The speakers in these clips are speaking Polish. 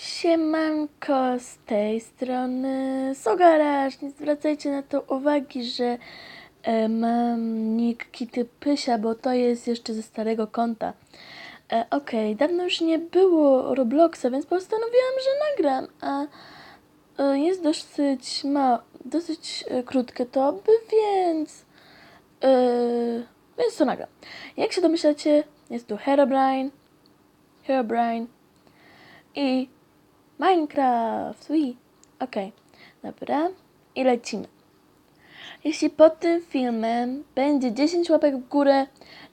Siemanko, z tej strony Sogaraż. Nie zwracajcie na to uwagi, że e, mam nick Kitty Pysia, bo to jest jeszcze ze starego konta. E, Okej, dawno już nie było Robloxa, więc postanowiłam, że nagram, a e, jest dosyć ma, dosyć e, krótkie to by, więc e, więc to nagram. Jak się domyślacie, jest tu Herobrine, Herobrine i Minecraft. Wii. Okej, dobra. I lecimy. Jeśli pod tym filmem będzie 10 łapek w górę,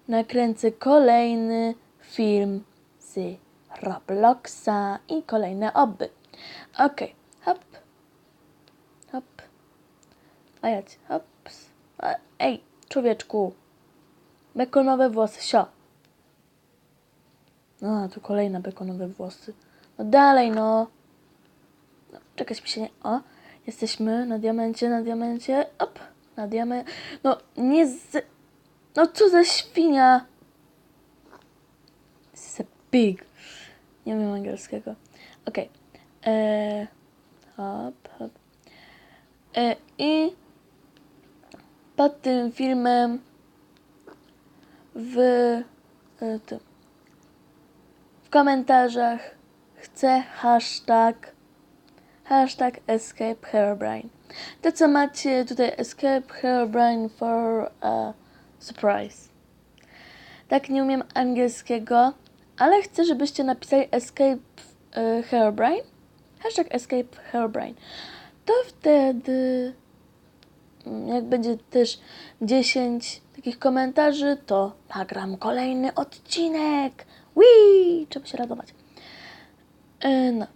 nakręcę kolejny film z Robloxa i kolejne oby. Okej, hop, hop, a ja ci, hops. A, Ej, człowieczku, bekonowe włosy, sio. No, tu kolejne bekonowe włosy. No dalej, no. Czekać mi się nie... O, jesteśmy na diamencie, na diamencie. Op, na diamencie. No, nie z... No, co za świnia. This is a pig. Nie wiem angielskiego. Okej. Okay. Hop, hop. E, I pod tym filmem w e, w komentarzach chcę hashtag hashtag escape Herobrine. To co macie tutaj escape Herobrine for a surprise. Tak nie umiem angielskiego, ale chcę, żebyście napisali escape e, Herobrine. Hashtag escape Herobrine. To wtedy mm, jak będzie też 10 takich komentarzy, to nagram kolejny odcinek. Wii! Trzeba się radować. E, no,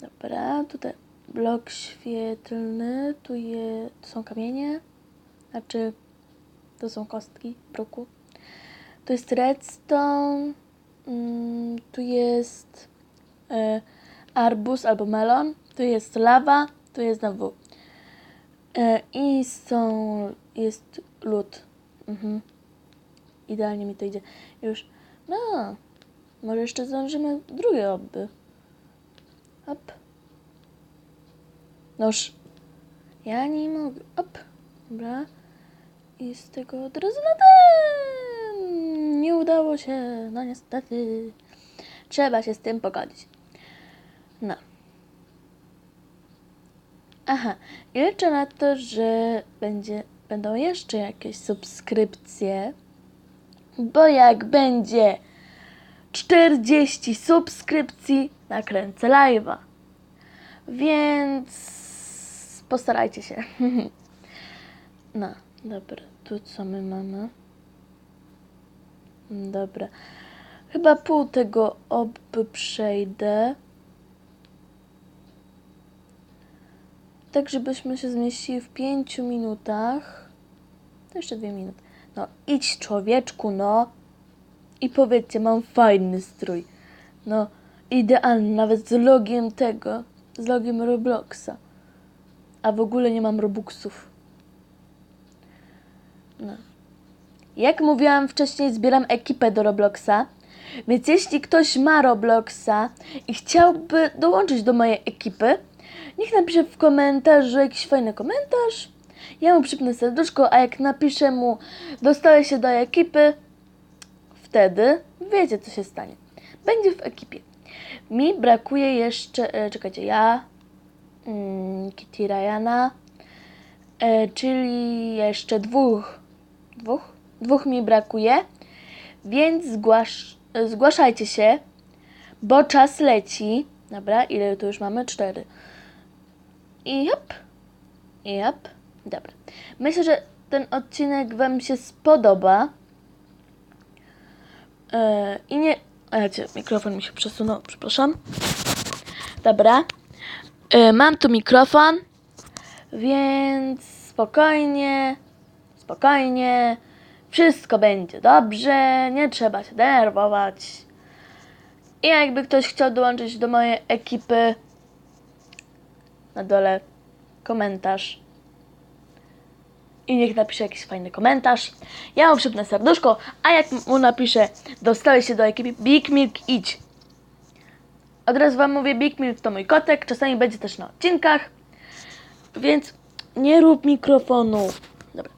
dobra, tutaj blok świetlny, tu, je, tu są kamienie, znaczy to są kostki bruku. Tu jest redstone, mm, tu jest e, arbuz albo melon, tu jest lawa, tu jest znowu e, i są, jest lód. Mhm. Idealnie mi to idzie. Już, no, może jeszcze zdążymy drugie obby. Hop. Noż. Ja nie mogę. Op. Dobra. I z tego od razu na ten. Nie udało się. No niestety. Trzeba się z tym pogodzić. No. Aha. I liczę na to, że będzie, będą jeszcze jakieś subskrypcje. Bo jak będzie 40 subskrypcji, nakręcę live'a. Więc postarajcie się. No, dobra. Tu co my mamy? Dobra. Chyba pół tego obby przejdę. Tak, żebyśmy się zmieścili w pięciu minutach. To jeszcze dwie minuty. No, idź człowieczku, no. I powiedzcie, mam fajny strój. No, idealny, nawet z logiem tego, z logiem Robloxa. A w ogóle nie mam Robuxów. No. Jak mówiłam wcześniej, zbieram ekipę do Robloxa. Więc jeśli ktoś ma Robloxa i chciałby dołączyć do mojej ekipy, niech napisze w komentarzu jakiś fajny komentarz. Ja mu przypnę serduszko, a jak napiszę mu dostałeś się do ekipy, wtedy wiecie, co się stanie. Będzie w ekipie. Mi brakuje jeszcze, e, czekajcie, ja, Kitty Ryana, e, czyli jeszcze dwóch, dwóch, dwóch mi brakuje, więc zgłasz, e, zgłaszajcie się, bo czas leci. Dobra, ile tu już mamy? Cztery. I jop, i jop, dobra. Myślę, że ten odcinek Wam się spodoba. Yy, I nie. A mikrofon mi się przesunął, przepraszam. Dobra. Yy, mam tu mikrofon, więc spokojnie, spokojnie. Wszystko będzie dobrze, nie trzeba się denerwować. I jakby ktoś chciał dołączyć do mojej ekipy, na dole komentarz i niech napisze jakiś fajny komentarz. Ja mu przypnę serduszko, a jak mu napiszę, dostałeś się do ekipy Big Milk, idź. Od razu Wam mówię, Big Milk to mój kotek, czasami będzie też na odcinkach, więc nie rób mikrofonu. Dobra.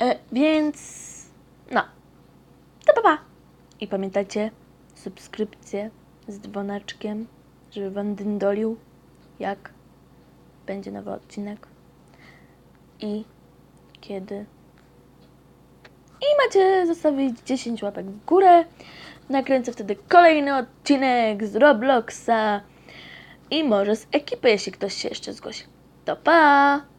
E, więc no, to pa, pa. I pamiętajcie, subskrypcję z dzwoneczkiem, żeby Wam dyndolił, jak będzie nowy odcinek i kiedy. I macie zostawić 10 łapek w górę. Nakręcę wtedy kolejny odcinek z Robloxa i może z ekipy, jeśli ktoś się jeszcze zgłosi. To pa!